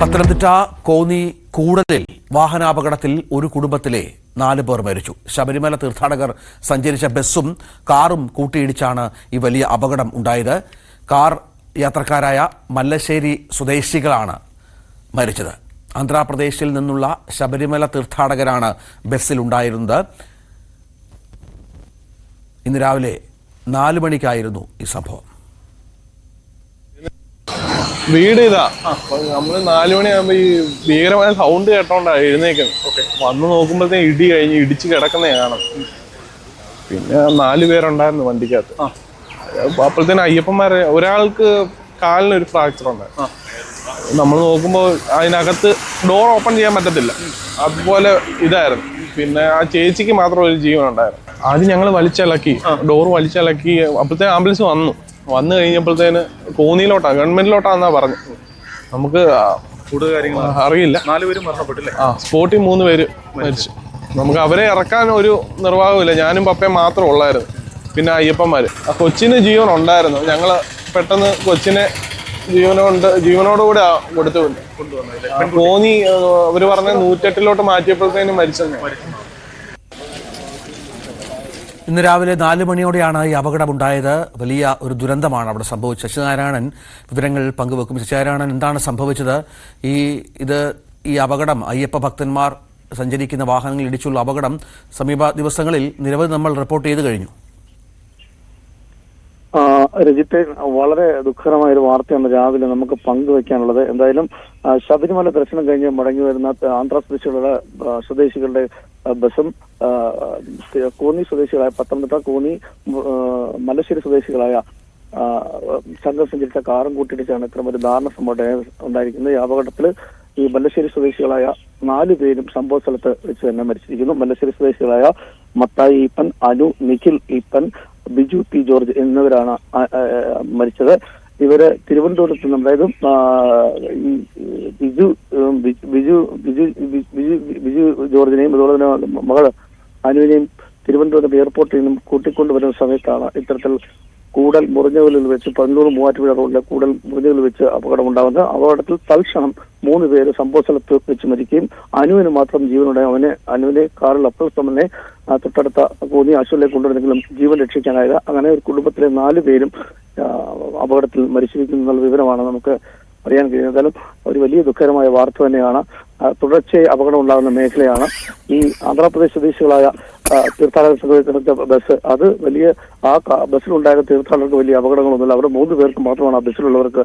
പത്തനംതിട്ട കോന്നി കൂടലിൽ വാഹനാപകടത്തിൽ ഒരു കുടുംബത്തിലെ നാല് പേർ മരിച്ചു. ശബരിമല തീർത്ഥാടകർ സഞ്ചരിച്ച ബസ്സും കാറും കൂട്ടിയിടിച്ചാണ് ഈ വലിയ അപകടം ഉണ്ടായത്. കാർ യാത്രക്കാരായ മല്ലശ്ശേരി സ്വദേശികളാണ് മരിച്ചത്. ആന്ധ്രാപ്രദേശിൽ നിന്നുള്ള ശബരിമല തീർത്ഥാടകരാണ് ബസ്സിലുണ്ടായിരുന്നത് ഇന്ന് രാവിലെ നാല് മണിക്കായിരുന്നു ഈ സംഭവം. വീട് ഇതാ. നമ്മൾ നാലു മണിയാകുമ്പോ ഈ ഭീകരമായ സൗണ്ട് കേട്ടോണ്ടാ എഴുന്നേക്കുന്നത്. വന്ന് നോക്കുമ്പോഴത്തേ ഇടി കഴിഞ്ഞ് ഇടിച്ച് കിടക്കുന്നേ കാണാം. പിന്നെ നാല് പേരുണ്ടായിരുന്നു വണ്ടിക്കകത്ത്. അപ്പോഴത്തേന് അയ്യപ്പന്മാരെ ഒരാൾക്ക് കാലിനൊരു ഒരു ഫ്രാക്ചർ ഉണ്ടായിരുന്നു നമ്മൾ നോക്കുമ്പോൾ അതിനകത്ത് ഡോർ ഓപ്പൺ ചെയ്യാൻ പറ്റത്തില്ല. അതുപോലെ ഇതായിരുന്നു. പിന്നെ ആ ചേച്ചിക്ക് മാത്രം ഒരു ജീവൻ ഉണ്ടായിരുന്നു ആദ്യം ഞങ്ങൾ വലിച്ചിളക്കി. ഡോർ വലിച്ചിളക്കി. അപ്പോഴത്തെ ആംബുലൻസ് വന്നു. വന്നു കഴിഞ്ഞപ്പോഴത്തേന് കോന്നിയിലോട്ടാ ഗവൺമെന്റിലോട്ടാന്നാ പറഞ്ഞു. നമുക്ക് കൂടുതൽ കാര്യങ്ങൾ അറിയില്ല. നാലുപേരും മരണപ്പെട്ടില്ലേ? ആ സ്പോട്ടിൽ മൂന്ന് പേര് മരിച്ചു. നമുക്ക് അവരെ ഇറക്കാൻ ഒരു നിർവാഹമില്ല ഞാനും പപ്പയും മാത്രം ഉള്ളായിരുന്നു. പിന്നെ അയ്യപ്പന്മാര്. ആ കൊച്ചിന് ജീവൻ ഉണ്ടായിരുന്നു. ഞങ്ങൾ പെട്ടെന്ന് കൊച്ചിനെ ജീവനോണ്ട് ജീവനോടുകൂടെ കൊടുത്തു. കോന്നി അവർ പറഞ്ഞ നൂറ്റെട്ടിലോട്ട് മാറ്റിയപ്പോഴത്തേനും മരിച്ചെന്ന്. ഇന്ന് രാവിലെ നാല് മണിയോടെയാണ് ഈ അപകടമുണ്ടായത്. വലിയ ഒരു ദുരന്തമാണ് അവിടെ സംഭവിച്ചത്. ശശിനാരായണൻ വിവരങ്ങൾ പങ്കുവെക്കും. ശശിനാരായണൻ എന്താണ് സംഭവിച്ചത്? ഈ ഇത് ഈ അപകടം അയ്യപ്പ ഭക്തന്മാർ സഞ്ചരിക്കുന്ന വാഹനങ്ങൾ ഇടിച്ചുള്ള അപകടം സമീപ ദിവസങ്ങളിൽ നിരവധി നമ്മൾ റിപ്പോർട്ട് ചെയ്തു കഴിഞ്ഞു. രജിത്തെ വളരെ ദുഃഖകരമായ ഒരു വാർത്തയാണ് രാവിലെ നമുക്ക് പങ്കുവെക്കാനുള്ളത്. എന്തായാലും ശബരിമല ദർശനം കഴിഞ്ഞ് മടങ്ങി വരുന്ന ആന്ധ്രാപ്രദേശിലുള്ള സ്വദേശികളുടെ ബസും കോന്നി സ്വദേശികളായ പത്തനംതിട്ട കോന്നി മലശ്ശേരി സ്വദേശികളായ സംഘം സഞ്ചരിച്ച കാറും കൂട്ടിയിടിച്ചാണ് ഇത്തരം ഒരു ദാരുണ സംഭവം ഉണ്ടായിരിക്കുന്നത്. ഈ അപകടത്തിൽ ഈ മല്ലശ്ശേരി സ്വദേശികളായ നാലു പേരും സംഭവ സ്ഥലത്ത് വെച്ച് തന്നെ മരിച്ചിരിക്കുന്നു. മല്ലശ്ശേരി സ്വദേശികളായ മത്തായി ഈപ്പൻ അനു നിഖിൽ ഈപ്പൻ ബിജു പി ജോർജ് എന്നിവരാണ് മരിച്ചത്. ഇവർ തിരുവനന്തപുരത്ത് നിന്നും അതായത് ബിജു ബിജു ബിജു ബിജു ബിജു ജോർജിനെയും അതുപോലെ തന്നെ മകൾ അനുവിനെയും തിരുവനന്തപുരം എയർപോർട്ടിൽ നിന്നും കൂട്ടിക്കൊണ്ടുവരുന്ന സമയത്താണ് ഇത്തരത്തിൽ കൂടൽ മുറിഞ്ഞകളിൽ വെച്ച് പന്നൂർ മൂവാറ്റുപുഴ റോഡിലെ കൂടൽ മുറിഞ്ഞകളിൽ വെച്ച് അപകടം ഉണ്ടാകുന്നത് അപകടത്തിൽ തൽക്ഷണം മൂന്ന് പേര് സംഭവ സ്ഥലത്ത് വെച്ച് മരിക്കുകയും അനുവിന് മാത്രം ജീവനോടെ അവനെ അനുവിനെ കാറിൽ അപ്പോൾ തന്നെ തൊട്ടടുത്ത കോന്നി ആശുപത്രിയിലേക്ക് കൊണ്ടുവരുന്നെങ്കിലും ജീവൻ രക്ഷിക്കാനായത് അങ്ങനെ ഒരു കുടുംബത്തിലെ നാല് പേരും അപകടത്തിൽ മരിച്ചിരിക്കുന്നു എന്നുള്ള വിവരമാണ് നമുക്ക് അറിയാൻ കഴിയുന്നത്. എന്തായാലും ഒരു വലിയ ദുഃഖകരമായ വാർത്ത തന്നെയാണ്. തുടർച്ചയായി അപകടം ഉണ്ടാകുന്ന മേഖലയാണ് ഈ ആന്ധ്രാപ്രദേശ് സ്വദേശികളായ തീർത്ഥാടക ബസ്. അത് വലിയ ആ ബസ്സിലുണ്ടായ തീർത്ഥാടകർക്ക് വലിയ അപകടങ്ങളൊന്നുമില്ല. അവിടെ മൂന്ന് പേർക്ക് മാത്രമാണ് ആ ബസ്സിലുള്ളവർക്ക്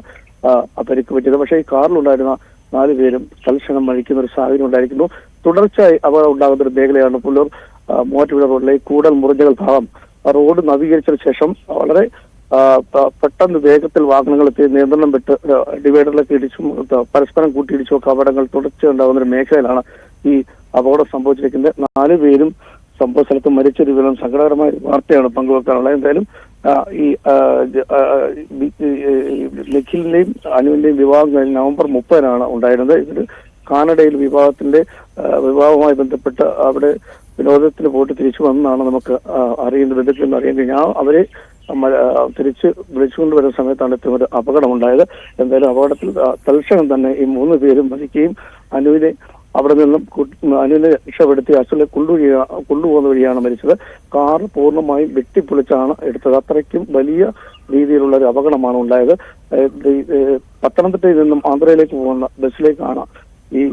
പരിക്ക് പറ്റിയത്. പക്ഷേ ഈ കാറിലുണ്ടായിരുന്ന നാല് പേരും തൽക്ഷണം മഴിക്കുന്ന ഒരു സാഹചര്യം ഉണ്ടായിരിക്കുന്നു. തുടർച്ചയായി അപകടം ഉണ്ടാകുന്ന ഒരു മേഖലയാണ് പുല്ലൂർ മൂവാറ്റുപുഴ റോഡിലെ കൂടൽ മുറിഞ്ഞകൾ ഭാഗം. റോഡ് നവീകരിച്ചതിന് ശേഷം വളരെ പെട്ടെന്ന് വേഗത്തിൽ വാഹനങ്ങൾ എത്തി നിയന്ത്രണം വിട്ട് ഡിവൈഡറിലൊക്കെ ഇടിച്ചും പരസ്പരം കൂട്ടിയിടിച്ചും ഒക്കെ അപകടങ്ങൾ തുടർച്ചയായി ഉണ്ടാകുന്ന ഒരു മേഖലയിലാണ് ഈ അപകടം സംഭവിച്ചിരിക്കുന്നത്. നാല് പേരും സംഭവ സ്ഥലത്ത് മരിച്ച വിവരം സങ്കടകരമായ വാർത്തയാണ് പങ്കുവെക്കാനുള്ളത്. എന്തായാലും ഈ നിഖിലിന്റെയും അനുവിന്റെയും വിവാഹം നവംബർ മുപ്പതിനാണ് ഉണ്ടായിരുന്നത്. ഇതിൽ കാനഡയിൽ വിവാഹത്തിന്റെ വിവാഹവുമായി ബന്ധപ്പെട്ട് അവിടെ വിനോദത്തിന് പോയിട്ട് തിരിച്ചു വന്നാണ് നമുക്ക് അറിയുന്നത് ബന്ധുക്കളിൽ നിന്ന് അറിയാൻ കഴിഞ്ഞാൽ അവരെ തിരിച്ച് വിളിച്ചുകൊണ്ട് വരുന്ന സമയത്താണ് ഇത്തരം ഒരു അപകടം ഉണ്ടായത് എന്തായാലും അപകടത്തിൽ തൽക്ഷണം തന്നെ ഈ മൂന്ന് പേരും മരിക്കുകയും അനുവിനെ അവിടെ നിന്നും അനുവിനെ രക്ഷപ്പെടുത്തി അച്ഛനെ കൊണ്ടു കൊണ്ടുപോകുന്ന വഴിയാണ് മരിച്ചത്. കാർ പൂർണമായും വെട്ടിപ്പൊളിച്ചാണ് എടുത്തത്. അത്രയ്ക്കും വലിയ രീതിയിലുള്ള ഒരു അപകടമാണ് ഉണ്ടായത്. പത്തനംതിട്ടയിൽ നിന്നും ആന്ധ്രയിലേക്ക് പോകുന്ന ബസ്സിലേക്കാണ് ഈ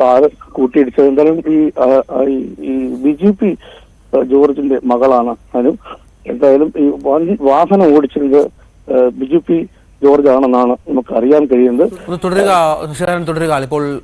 താഴെ കൂട്ടിയിടിച്ചത്. എന്തായാലും ഈ ഈ- ബി ജെ പി ജോർജിന്റെ മകളാണ് അതിനും എന്തായാലും ഈ വാഹനം ഓടിച്ചത് ബി ജെ പി ജോർജ് ആണെന്നാണ് നമുക്ക് അറിയാൻ കഴിയുന്നത് തുടരുക തുടരുക. ഇപ്പോൾ